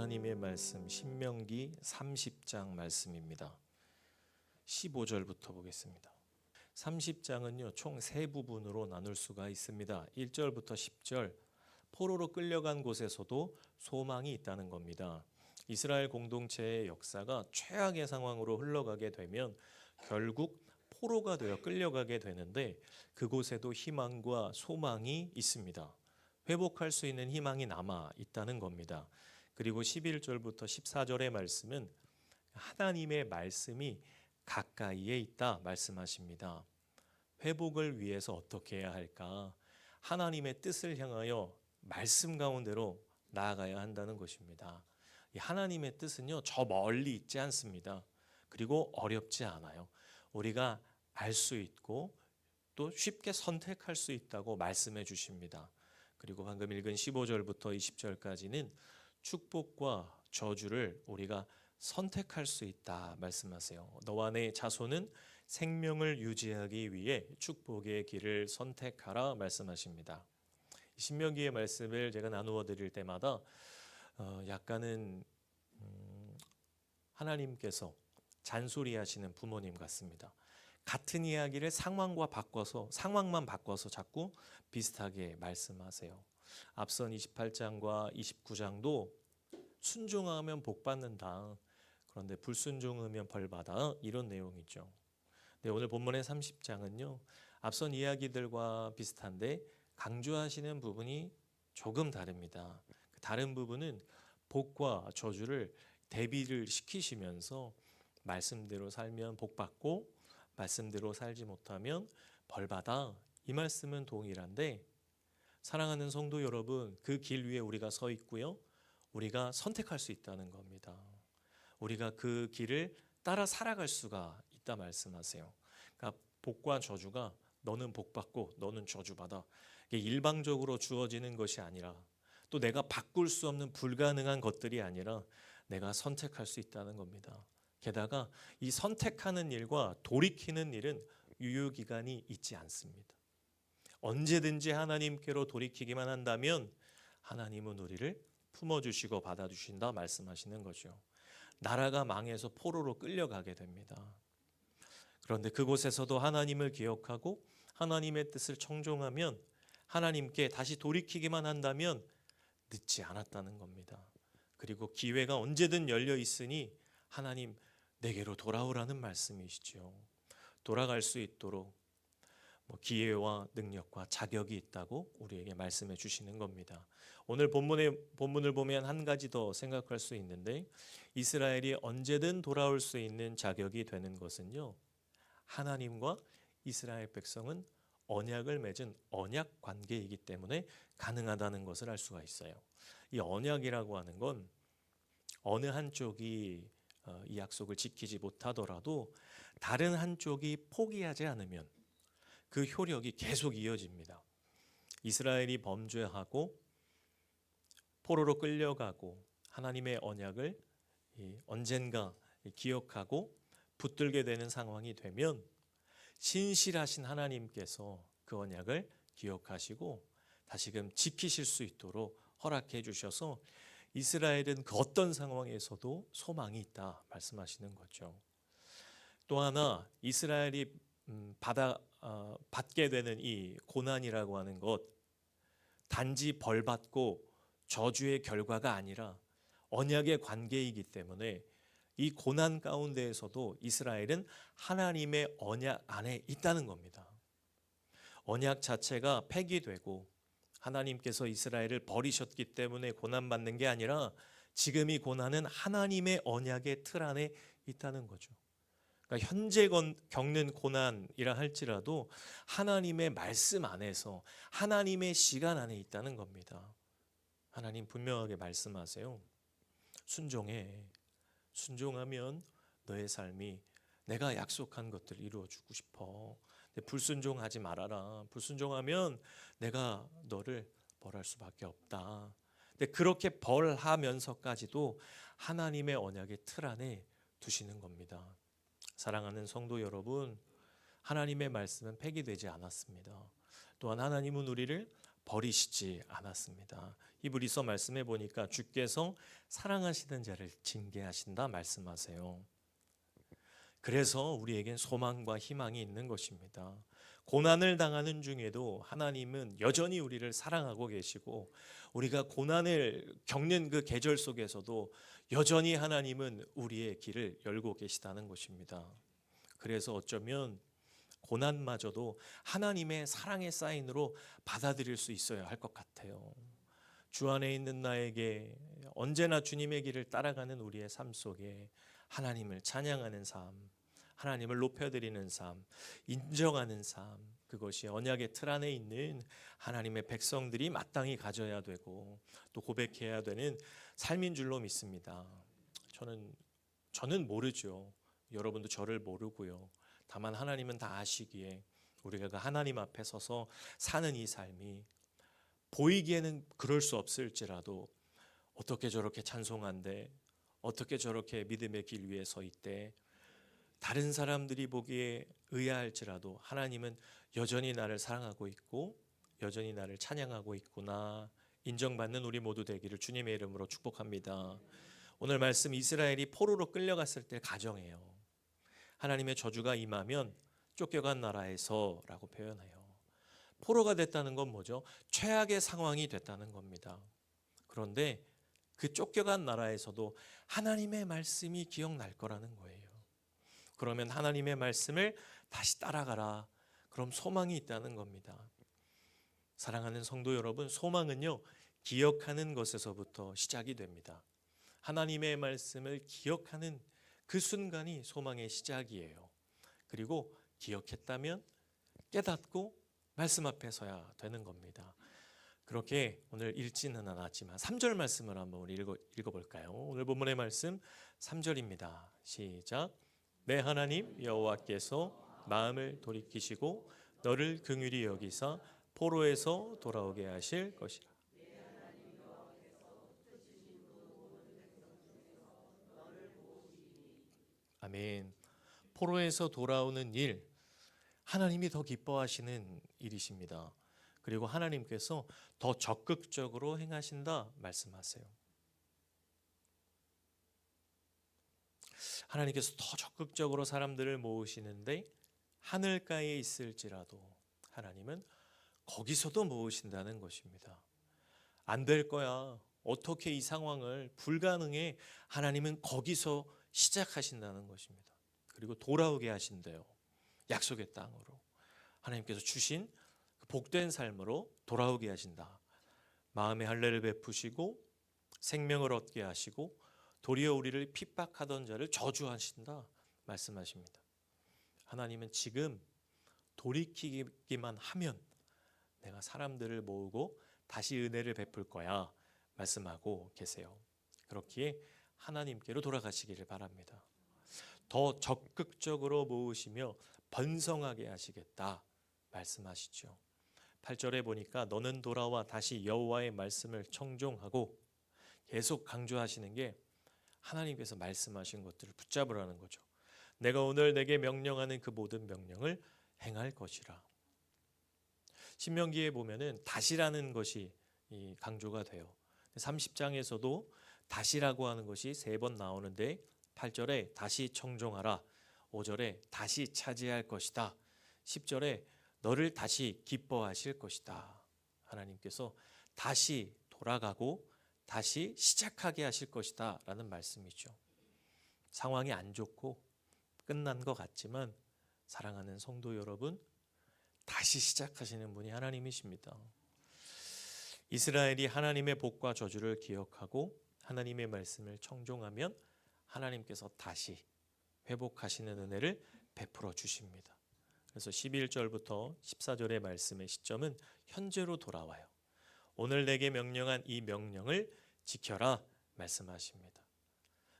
하나님의 말씀 신명기 30장 말씀입니다. 15절부터 보겠습니다. 30장은요, 총 세 부분으로 나눌 수가 있습니다. 1절부터 10절, 포로로 끌려간 곳에서도 소망이 있다는 겁니다. 이스라엘 공동체의 역사가 최악의 상황으로 흘러가게 되면 결국 포로가 되어 끌려가게 되는데 그곳에도 희망과 소망이 있습니다. 회복할 수 있는 희망이 남아 있다는 겁니다. 그리고 11절부터 14절의 말씀은 하나님의 말씀이 가까이에 있다 말씀하십니다. 회복을 위해서 어떻게 해야 할까? 하나님의 뜻을 향하여 말씀 가운데로 나아가야 한다는 것입니다. 이 하나님의 뜻은요, 저 멀리 있지 않습니다. 그리고 어렵지 않아요. 우리가 알 수 있고 또 쉽게 선택할 수 있다고 말씀해 주십니다. 그리고 방금 읽은 15절부터 20절까지는 축복과 저주를 우리가 선택할 수 있다 말씀하세요. 너와 내 자손은 생명을 유지하기 위해 축복의 길을 선택하라 말씀하십니다. 신명기의 말씀을 제가 나누어 드릴 때마다 어, 약간은 음, 하나님께서 잔소리하시는 부모님 같습니다. 같은 이야기를 상황과 바꿔서 상황만 바꿔서 자꾸 비슷하게 말씀하세요. 앞선 28장과 29장도 순종하면 복 받는다. 그런데 불순종하면 벌 받아 이런 내용이죠. 네, 오늘 본문의 30장은요. 앞선 이야기들과 비슷한데 강조하시는 부분이 조금 다릅니다. 그 다른 부분은 복과 저주를 대비를 시키시면서 말씀대로 살면 복 받고 말씀대로 살지 못하면 벌 받아 이 말씀은 동일한데 사랑하는 성도 여러분 그 길 위에 우리가 서 있고요. 우리가 선택할 수 있다는 겁니다. 우리가 그 길을 따라 살아갈 수가 있다 말씀하세요. 그러니까 복과 저주가 너는 복 받고 너는 저주 받아. 이게 일방적으로 주어지는 것이 아니라 또 내가 바꿀 수 없는 불가능한 것들이 아니라 내가 선택할 수 있다는 겁니다. 게다가 이 선택하는 일과 돌이키는 일은 유효 기간이 있지 않습니다. 언제든지 하나님께로 돌이키기만 한다면 하나님은 우리를 품어주시고 받아주신다 말씀하시는 거죠. 나라가 망해서 포로로 끌려가게 됩니다. 그런데 그곳에서도 하나님을 기억하고 하나님의 뜻을 청종하면 하나님께 다시 돌이키기만 한다면 늦지 않았다는 겁니다. 그리고 기회가 언제든 열려 있으니 하나님 내게로 돌아오라는 말씀이시죠. 돌아갈 수 있도록 뭐 기회와 능력과 자격이 있다고 우리에게 말씀해 주시는 겁니다. 오늘 본문의 본문을 보면 한 가지 더 생각할 수 있는데 이스라엘이 언제든 돌아올 수 있는 자격이 되는 것은요. 하나님과 이스라엘 백성은 언약을 맺은 언약 관계이기 때문에 가능하다는 것을 알 수가 있어요. 이 언약이라고 하는 건 어느 한쪽이 어, 이 약속을 지키지 못하더라도 다른 한쪽이 포기하지 않으면 그 효력이 계속 이어집니다. 이스라엘이 범죄하고 포로로 끌려가고 하나님의 언약을 언젠가 기억하고 붙들게 되는 상황이 되면 신실하신 하나님께서 그 언약을 기억하시고 다시금 지키실 수 있도록 허락해 주셔서 이스라엘은 그 어떤 상황에서도 소망이 있다 말씀하시는 거죠. 또 하나 이스라엘이 음, 받아 어, 받게 되는 이 고난이라고 하는 것 단지 벌 받고 저주의 결과가 아니라 언약의 관계이기 때문에 이 고난 가운데에서도 이스라엘은 하나님의 언약 안에 있다는 겁니다. 언약 자체가 폐기되고 하나님께서 이스라엘을 버리셨기 때문에 고난받는 게 아니라 지금 이 고난은 하나님의 언약의 틀 안에 있다는 거죠. 그러니까 현재 겪는 고난이라 할지라도 하나님의 말씀 안에서 하나님의 시간 안에 있다는 겁니다. 하나님 분명하게 말씀하세요. 순종해. 순종하면 너의 삶이 내가 약속한 것들을 이루어 주고 싶어. 불순종하지 말아라. 불순종하면 내가 너를 벌할 수밖에 없다. 근데 그렇게 벌하면서까지도 하나님의 언약의 틀 안에 두시는 겁니다. 사랑하는 성도 여러분, 하나님의 말씀은 폐기되지 않았습니다. 또한 하나님은 우리를 버리시지 않았습니다. 히브리서 말씀해 보니까 주께서 사랑하시는 자를 징계하신다 말씀하세요. 그래서 우리에겐 소망과 희망이 있는 것입니다. 고난을 당하는 중에도 하나님은 여전히 우리를 사랑하고 계시고 우리가 고난을 겪는 그 계절 속에서도 여전히 하나님은 우리의 길을 열고 계시다는 것입니다. 그래서 어쩌면 고난마저도 하나님의 사랑의 사인으로 받아들일 수 있어야 할 것 같아요. 주 안에 있는 나에게 언제나 주님의 길을 따라가는 우리의 삶 속에 하나님을 찬양하는 삶, 하나님을 높여드리는 삶, 인정하는 삶, 그것이 언약의 틀 안에 있는 하나님의 백성들이 마땅히 가져야 되고 또 고백해야 되는 삶인 줄로 믿습니다. 저는 저는 모르죠. 여러분도 저를 모르고요. 다만 하나님은 다 아시기에 우리가 그 하나님 앞에 서서 사는 이 삶이 보이기에는 그럴 수 없을지라도 어떻게 저렇게 찬송한데 어떻게 저렇게 믿음의 길 위에 서 있대 다른 사람들이 보기에 의아할지라도 하나님은 여전히 나를 사랑하고 있고 여전히 나를 찬양하고 있구나 인정받는 우리 모두 되기를 주님의 이름으로 축복합니다. 오늘 말씀 이스라엘이 포로로 끌려갔을 때 가정해요. 하나님의 저주가 임하면 쫓겨간 나라에서라고 표현해요. 포로가 됐다는 건 뭐죠? 최악의 상황이 됐다는 겁니다. 그런데 그 쫓겨간 나라에서도 하나님의 말씀이 기억날 거라는 거예요. 그러면 하나님의 말씀을 다시 따라가라. 그럼 소망이 있다는 겁니다. 사랑하는 성도 여러분, 소망은요, 기억하는 것에서부터 시작이 됩니다. 하나님의 말씀을 기억하는 그 순간이 소망의 시작이에요. 그리고 기억했다면 깨닫고 말씀 앞에 서야 되는 겁니다. 그렇게 오늘 읽지는 않았지만 3절 말씀을 한번 읽어, 읽어볼까요? 오늘 본문의 말씀 3절입니다. 시작. 내 하나님 여호와께서 마음을 돌이키시고 너를 긍휼히 여기사 포로에서 돌아오게 하실 것이라. 아멘. 포로에서 돌아오는 일 하나님이 더 기뻐하시는 일이십니다. 그리고 하나님께서 더 적극적으로 행하신다 말씀하세요. 하나님께서 더 적극적으로 사람들을 모으시는데 하늘가에 있을지라도 하나님은 거기서도 모으신다는 것입니다. 안 될 거야. 어떻게 이 상황을 불가능해 하나님은 거기서 시작하신다는 것입니다. 그리고 돌아오게 하신대요. 약속의 땅으로. 하나님께서 주신 그 복된 삶으로 돌아오게 하신다. 마음의 할례를 베푸시고 생명을 얻게 하시고 도리어 우리를 핍박하던 자를 저주하신다 말씀하십니다. 하나님은 지금 돌이키기만 하면 내가 사람들을 모으고 다시 은혜를 베풀 거야 말씀하고 계세요. 그렇기에 하나님께로 돌아가시기를 바랍니다. 더 적극적으로 모으시며 번성하게 하시겠다 말씀하시죠. 8절에 보니까 너는 돌아와 다시 여호와의 말씀을 청종하고 계속 강조하시는 게 하나님께서 말씀하신 것들을 붙잡으라는 거죠. 내가 오늘 내게 명령하는 그 모든 명령을 행할 것이라. 신명기에 보면은 다시라는 것이 강조가 돼요. 30장에서도 다시라고 하는 것이 세 번 나오는데 8절에 다시 청종하라. 5절에 다시 차지할 것이다. 10절에 너를 다시 기뻐하실 것이다. 하나님께서 다시 돌아가고 다시 시작하게 하실 것이다. 라는 말씀이죠. 상황이 안 좋고 끝난 것 같지만 사랑하는 성도 여러분, 다시 시작하시는 분이 하나님이십니다. 이스라엘이 하나님의 복과 저주를 기억하고 하나님의 말씀을 청종하면 하나님께서 다시 회복하시는 은혜를 베풀어 주십니다. 그래서 11절부터 14절의 말씀의 시점은 현재로 돌아와요. 오늘 내게 명령한 이 명령을 지켜라 말씀하십니다.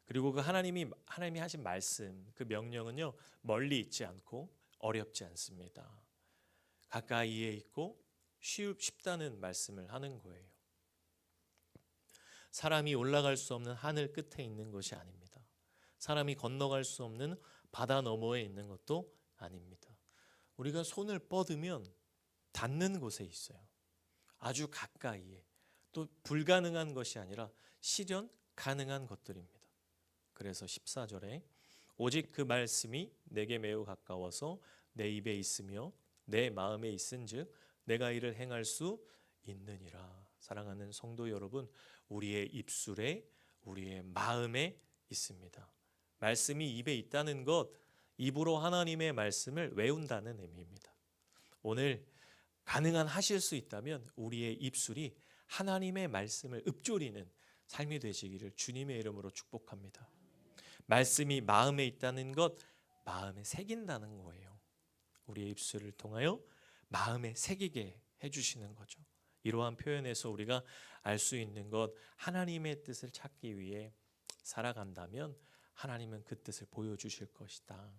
그리고 그 하나님이 하나님이 하신 말씀 그 명령은요 멀리 있지 않고 어렵지 않습니다. 가까이에 있고 쉽, 쉽다는 말씀을 하는 거예요. 사람이 올라갈 수 없는 하늘 끝에 있는 것이 아닙니다. 사람이 건너갈 수 없는 바다 너머에 있는 것도 아닙니다. 우리가 손을 뻗으면 닿는 곳에 있어요. 아주 가까이에 또 불가능한 것이 아니라 실현 가능한 것들입니다. 그래서 14절에 오직 그 말씀이 내게 매우 가까워서 내 입에 있으며 내 마음에 있은즉 내가 이를 행할 수 있느니라. 사랑하는 성도 여러분, 우리의 입술에 우리의 마음에 있습니다. 말씀이 입에 있다는 것, 입으로 하나님의 말씀을 외운다는 의미입니다. 오늘 가능한 하실 수 있다면 우리의 입술이 하나님의 말씀을 읊조리는 삶이 되시기를 주님의 이름으로 축복합니다. 말씀이 마음에 있다는 것, 마음에 새긴다는 거예요. 우리의 입술을 통하여 마음에 새기게 해주시는 거죠. 이러한 표현에서 우리가 알 수 있는 것, 하나님의 뜻을 찾기 위해 살아간다면 하나님은 그 뜻을 보여주실 것이다.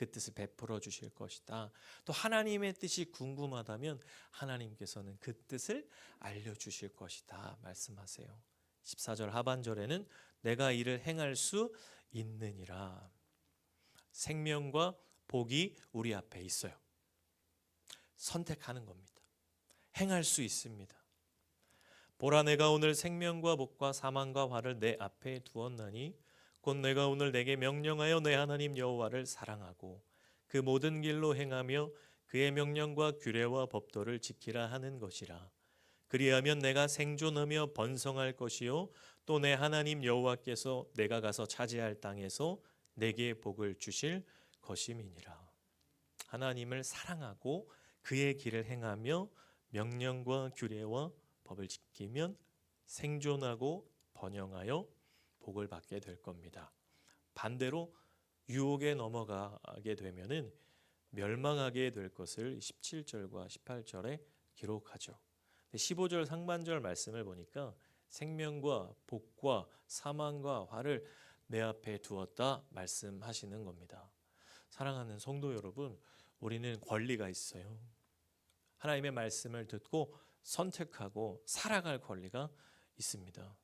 그 뜻을 베풀어 주실 것이다. 또 하나님의 뜻이 궁금하다면 하나님께서는 그 뜻을 알려 주실 것이다. 말씀하세요. 14절 하반절에는 내가 이를 행할 수 있느니라. 생명과 복이 우리 앞에 있어요. 선택하는 겁니다. 행할 수 있습니다. 보라 내가 오늘 생명과 복과 사망과 화를 내 앞에 두었나니 곧 내가 오늘 내게 명령하여 내 하나님 여호와를 사랑하고 그 모든 길로 행하며 그의 명령과 규례와 법도를 지키라 하는 것이라. 그리하면 내가 생존하며 번성할 것이요 또 내 하나님 여호와께서 내가 가서 차지할 땅에서 내게 복을 주실 것임이니라. 하나님을 사랑하고 그의 길을 행하며 명령과 규례와 법을 지키면 생존하고 번영하여 복을 받게 될 겁니다. 반대로 유혹에 넘어가게 되면은 멸망하게 될 것을 17절과 18절에 기록하죠. 15절 상반절 말씀을 보니까 생명과 복과 사망과 화를 내 앞에 두었다 말씀하시는 겁니다. 사랑하는 성도 여러분, 우리는 권리가 있어요. 하나님의 말씀을 듣고 선택하고 살아갈 권리가 있습니다.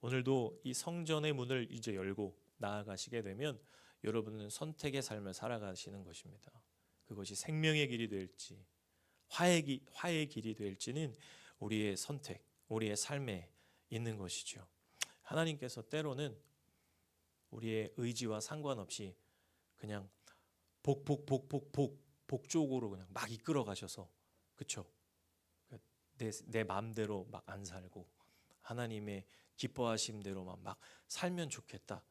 오늘도 이 성전의 문을 이제 열고 나아가시게 되면 여러분은 선택의 삶을 살아가시는 것입니다. 그것이 생명의 길이 될지 화의, 기, 화의 길이 될지는 우리의 선택, 우리의 삶에 있는 것이죠. 하나님께서 때로는 우리의 의지와 상관없이 그냥 복복복복복 복 쪽으로 그냥 막 이끌어 가셔서 그렇죠. 내, 내 마음대로 막 안 살고 하나님의 기뻐하심 대로만 막 살면 좋겠다.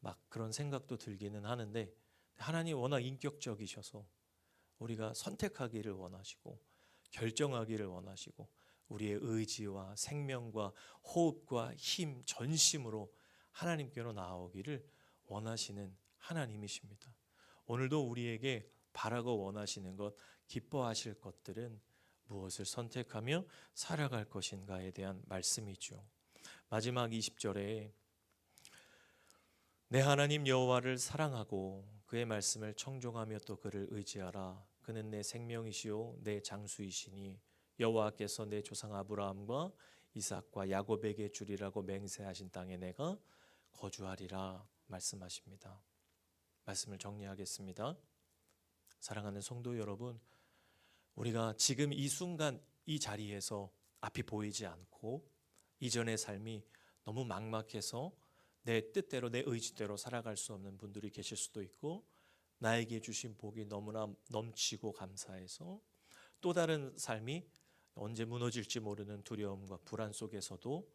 막 그런 생각도 들기는 하는데 하나님 워낙 인격적이셔서 우리가 선택하기를 원하시고 결정하기를 원하시고 우리의 의지와 생명과 호흡과 힘 전심으로 하나님께로 나오기를 원하시는 하나님이십니다. 오늘도 우리에게 바라고 원하시는 것, 기뻐하실 것들은 무엇을 선택하며 살아갈 것인가에 대한 말씀이죠. 마지막 20절에 내 하나님 여호와를 사랑하고 그의 말씀을 청종하며 또 그를 의지하라. 그는 내 생명이시요 내 장수이시니 여호와께서 내 조상 아브라함과 이삭과 야곱에게 주리라고 맹세하신 땅에 내가 거주하리라 말씀하십니다. 말씀을 정리하겠습니다. 사랑하는 성도 여러분, 우리가 지금 이 순간 이 자리에서 앞이 보이지 않고 이전의 삶이 너무 막막해서 내 뜻대로 내 의지대로 살아갈 수 없는 분들이 계실 수도 있고 나에게 주신 복이 너무나 넘치고 감사해서 또 다른 삶이 언제 무너질지 모르는 두려움과 불안 속에서도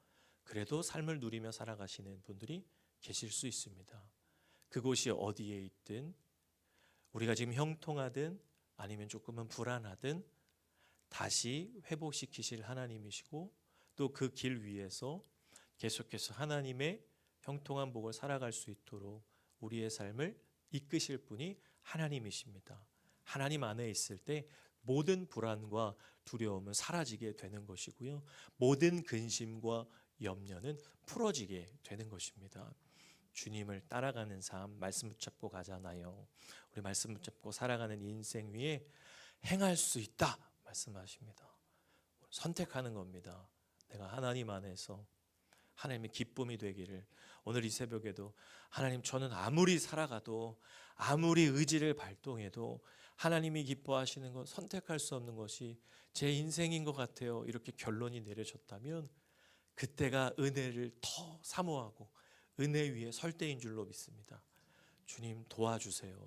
그래도 삶을 누리며 살아가시는 분들이 계실 수 있습니다. 그곳이 어디에 있든 우리가 지금 형통하든 아니면 조금은 불안하든 다시 회복시키실 하나님이시고 또 그 길 위에서 계속해서 하나님의 형통한 복을 살아갈 수 있도록 우리의 삶을 이끄실 분이 하나님이십니다. 하나님 안에 있을 때 모든 불안과 두려움은 사라지게 되는 것이고요. 모든 근심과 염려는 풀어지게 되는 것입니다. 주님을 따라가는 삶 말씀 붙잡고 가잖아요. 우리 말씀 붙잡고 살아가는 인생 위에 행할 수 있다 말씀하십니다. 선택하는 겁니다. 내가 하나님 안에서 하나님의 기쁨이 되기를 오늘 이 새벽에도 하나님 저는 아무리 살아가도 아무리 의지를 발동해도 하나님이 기뻐하시는 것 선택할 수 없는 것이 제 인생인 것 같아요. 이렇게 결론이 내려졌다면 그때가 은혜를 더 사모하고 은혜 위에 설 때인 줄로 믿습니다. 주님 도와주세요.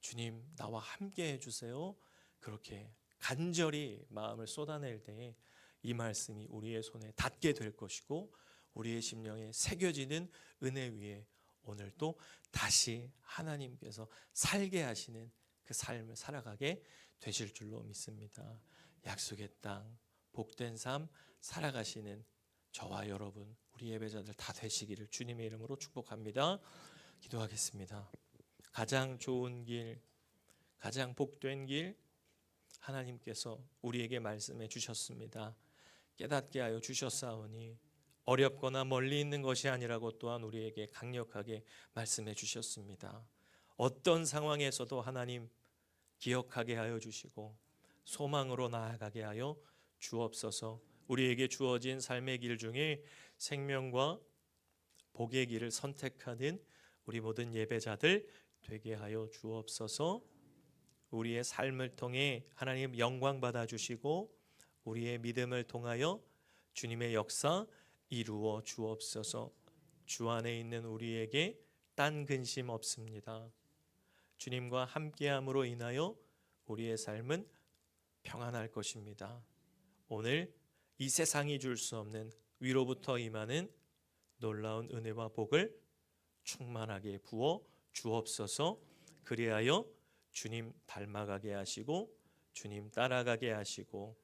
주님 나와 함께 해주세요. 그렇게 간절히 마음을 쏟아낼 때에 이 말씀이 우리의 손에 닿게 될 것이고 우리의 심령에 새겨지는 은혜 위에 오늘 또 다시 하나님께서 살게 하시는 그 삶을 살아가게 되실 줄로 믿습니다. 약속의 땅, 복된 삶 살아가시는 저와 여러분, 우리 예배자들 다 되시기를 주님의 이름으로 축복합니다. 기도하겠습니다. 가장 좋은 길, 가장 복된 길 하나님께서 우리에게 말씀해 주셨습니다. 깨닫게 하여 주셨사오니 어렵거나 멀리 있는 것이 아니라고 또한 우리에게 강력하게 말씀해 주셨습니다. 어떤 상황에서도 하나님 기억하게 하여 주시고 소망으로 나아가게 하여 주옵소서. 우리에게 주어진 삶의 길 중에 생명과 복의 길을 선택하는 우리 모든 예배자들 되게 하여 주옵소서. 우리의 삶을 통해 하나님 영광 받아 주시고 우리의 믿음을 통하여 주님의 역사 이루어 주옵소서. 주 안에 있는 우리에게 딴 근심 없습니다. 주님과 함께함으로 인하여 우리의 삶은 평안할 것입니다. 오늘 이 세상이 줄 수 없는 위로부터 임하는 놀라운 은혜와 복을 충만하게 부어 주옵소서. 그리하여 주님 닮아가게 하시고 주님 따라가게 하시고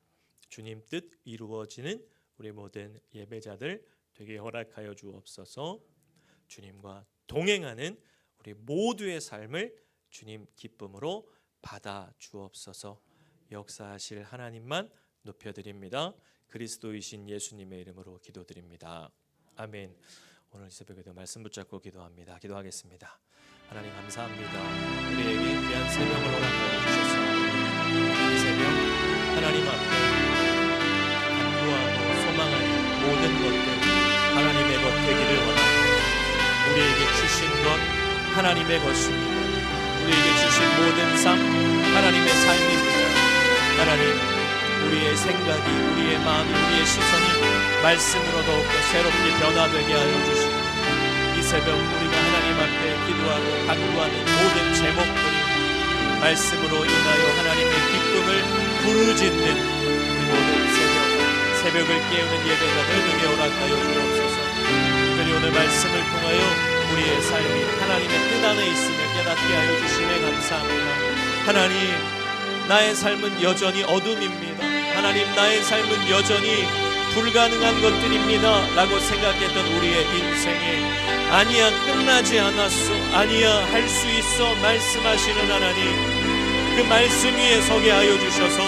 주님 뜻 이루어지는 우리 모든 예배자들 되게 허락하여 주옵소서. 주님과 동행하는 우리 모두의 삶을 주님 기쁨으로 받아 주옵소서. 역사하실 하나님만 높여드립니다. 그리스도이신 예수님의 이름으로 기도드립니다. 아멘. 오늘 새벽에도 말씀 붙잡고 기도합니다. 기도하겠습니다. 하나님 감사합니다. 우리에게 귀한 새벽을 허락하여 이 새벽 하나님 앞에 간구하고 소망하는 모든 것들 하나님의 것 되기를 원합니다. 우리에게 주신 것 하나님의 것입니다. 우리에게 주신 모든 삶 하나님의 삶입니다. 하나님 우리의 생각이 우리의 마음이 우리의 시선이 말씀으로 더욱더 새롭게 변화되게 하여 주시고 이 새벽 우리가 하나님 앞에 기도하고 간구하는 모든 제목들이 말씀으로 인하여 하나님의 기쁨을 부르짖는 모든 새벽 새벽을 깨우는 예배자들 되게 허락하여 주옵소서. 특별히 오늘 말씀을 통하여 우리의 삶이 하나님의 뜻 안에 있음을 깨닫게 하여 주심에 감사합니다. 하나님 나의 삶은 여전히 어둠입니다. 하나님 나의 삶은 여전히 불가능한 것들입니다. 라고 생각했던 우리의 인생에 아니야 끝나지 않았어 아니야 할 수 있어 말씀하시는 하나님 그 말씀 위에 서게 하여 주셔서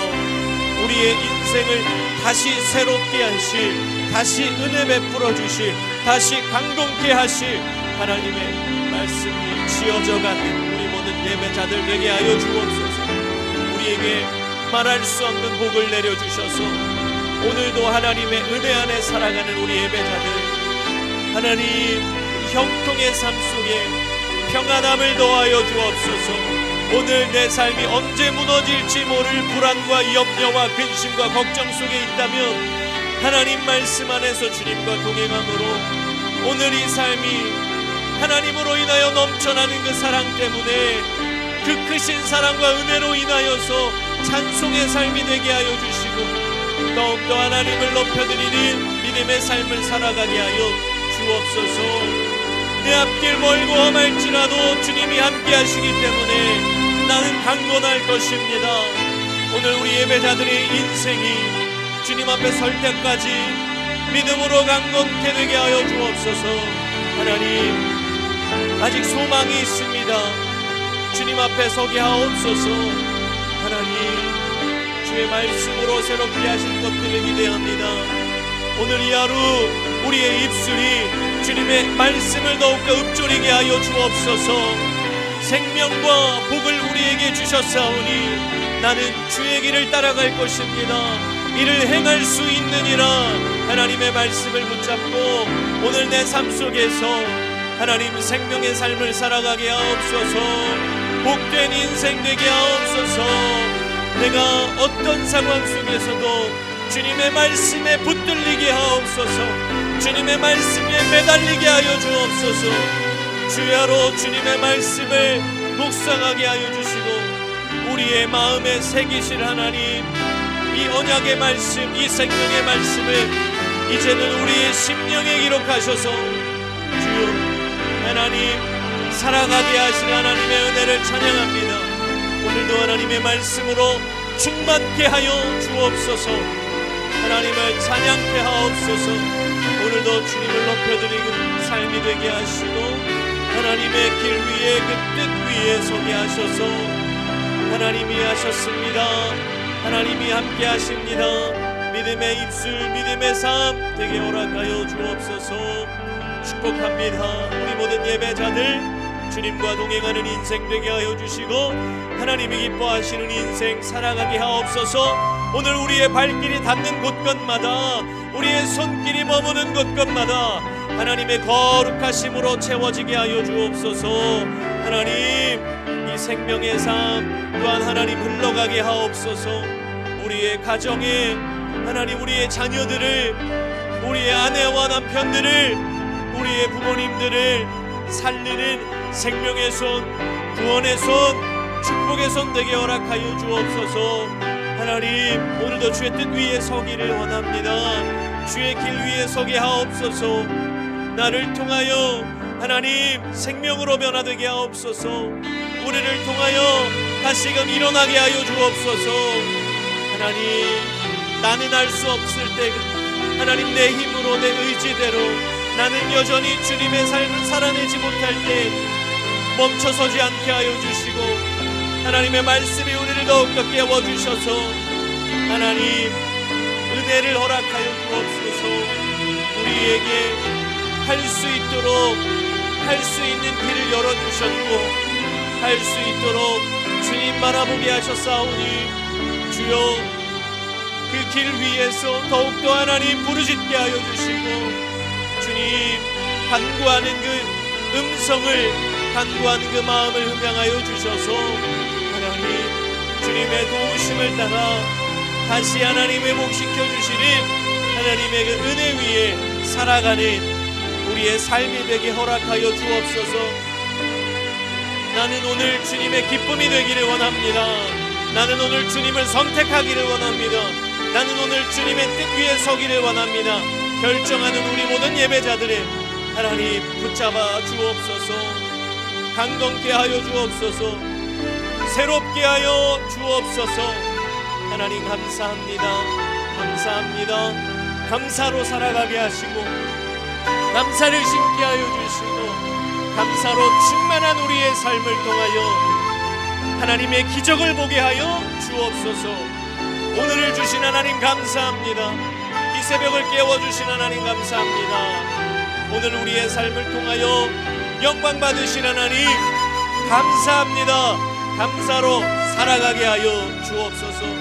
우리의 인생을 다시 새롭게 하실 다시 은혜 베풀어 주실 다시 강동케 하실 하나님의 말씀이 지어져 가는 우리 모든 예배자들 되게 하여 주옵소서 우리에게 말할 수 없는 복을 내려 주셔서 오늘도 하나님의 은혜 안에 살아가는 우리 예배자들 하나님 형통의 삶 속에 평안함을 더하여 주옵소서. 오늘 내 삶이 언제 무너질지 모를 불안과 염려와 근심과 걱정 속에 있다면 하나님 말씀 안에서 주님과 동행함으로 오늘 이 삶이 하나님으로 인하여 넘쳐나는 그 사랑 때문에 그 크신 사랑과 은혜로 인하여서 찬송의 삶이 되게 하여 주시고 더욱더 하나님을 높여드리는 믿음의 삶을 살아가게 하여 주옵소서. 내 앞길 멀고 험할지라도 주님이 함께 하시기 때문에 나는 강건할 것입니다. 오늘 우리 예배자들의 인생이 주님 앞에 설 때까지 믿음으로 강건케 되게 하여 주옵소서. 하나님, 아직 소망이 있습니다. 주님 앞에 서게 하옵소서. 하나님, 주의 말씀으로 새롭게 하실 것들을 기대합니다. 오늘 이 하루 우리의 입술이 주님의 말씀을 더욱더 읊조리게 하여 주옵소서 생명과 복을 우리에게 주셨사오니 나는 주의 길을 따라갈 것입니다. 이를 행할 수 있느니라. 하나님의 말씀을 붙잡고 오늘 내 삶 속에서 하나님 생명의 삶을 살아가게 하옵소서. 복된 인생 되게 하옵소서. 내가 어떤 상황 속에서도 주님의 말씀에 붙들리게 하옵소서. 주님의 말씀에 매달리게 하여 주옵소서 주야로 주님의 말씀을 묵상하게 하여 주시고 우리의 마음에 새기실 하나님 이 언약의 말씀 이 생명의 말씀을 이제는 우리의 심령에 기록하셔서 주여 하나님 살아가게 하실 하나님의 은혜를 찬양합니다. 오늘도 하나님의 말씀으로 충만케 하여 주옵소서. 하나님을 찬양케 하옵소서. 오늘도 주님을 높여드리는 삶이 되게 하시고 하나님의 길 위에 그 뜻 위에 서게 하셔서. 하나님이 하셨습니다. 하나님이 함께 하십니다. 믿음의 입술 믿음의 삶 되게 허락하여 주옵소서. 축복합니다. 우리 모든 예배자들 주님과 동행하는 인생 되게 하여 주시고 하나님이 기뻐하시는 인생 살아가게 하옵소서. 오늘 우리의 발길이 닿는 곳곳마다 우리의 손길이 머무는 곳곳마다 하나님의 거룩하심으로 채워지게 하여 주옵소서. 하나님 이 생명의 삶 또한 하나님 흘러가게 하옵소서. 우리의 가정에 하나님 우리의 자녀들을 우리의 아내와 남편들을 우리의 부모님들을 살리는 생명의 손 구원의 손 축복의 손 되게 허락하여 주옵소서. 하나님 오늘도 주의 뜻 위에 서기를 원합니다. 주의 길 위에 서게 하옵소서 나를 통하여 하나님 생명으로 변화되게 하옵소서. 우리를 통하여 다시금 일어나게 하여 주옵소서. 하나님 나는 알 수 없을 때 하나님 내 힘으로 내 의지대로 나는 여전히 주님의 삶을 살아내지 못할 때 멈춰서지 않게 하여 주시고 하나님의 말씀이 우리를 더욱더 깨워주셔서 하나님 은혜를 허락하여 주옵소서. 우리에게 할 수 있도록 할 수 있는 길을 열어주셨고 할 수 있도록 주님 바라보게 하셨사오니 주여 그 길 위에서 더욱더 하나님 부르짖게 하여 주시고 주님 간구하는 그 음성을 간구하는 그 마음을 흠양하여 주셔서 하나님 주님의 도우심을 따라 다시 하나님 회복시켜 주시는 하나님의 그 은혜 위에 살아가는 우리의 삶이 되게 허락하여 주옵소서. 나는 오늘 주님의 기쁨이 되기를 원합니다. 나는 오늘 주님을 선택하기를 원합니다. 나는 오늘 주님의 뜻 위에 서기를 원합니다. 결정하는 우리 모든 예배자들의 하나님 붙잡아 주옵소서. 강건케 하여 주옵소서. 새롭게 하여 주옵소서. 하나님 감사합니다. 감사합니다. 감사로 살아가게 하시고 감사를 심게 하여 주시고 감사로 충만한 우리의 삶을 통하여 하나님의 기적을 보게 하여 주옵소서. 오늘을 주신 하나님 감사합니다. 이 새벽을 깨워주신 하나님 감사합니다. 오늘 우리의 삶을 통하여 영광 받으신 하나님 감사합니다. 감사로 살아가게 하여 주옵소서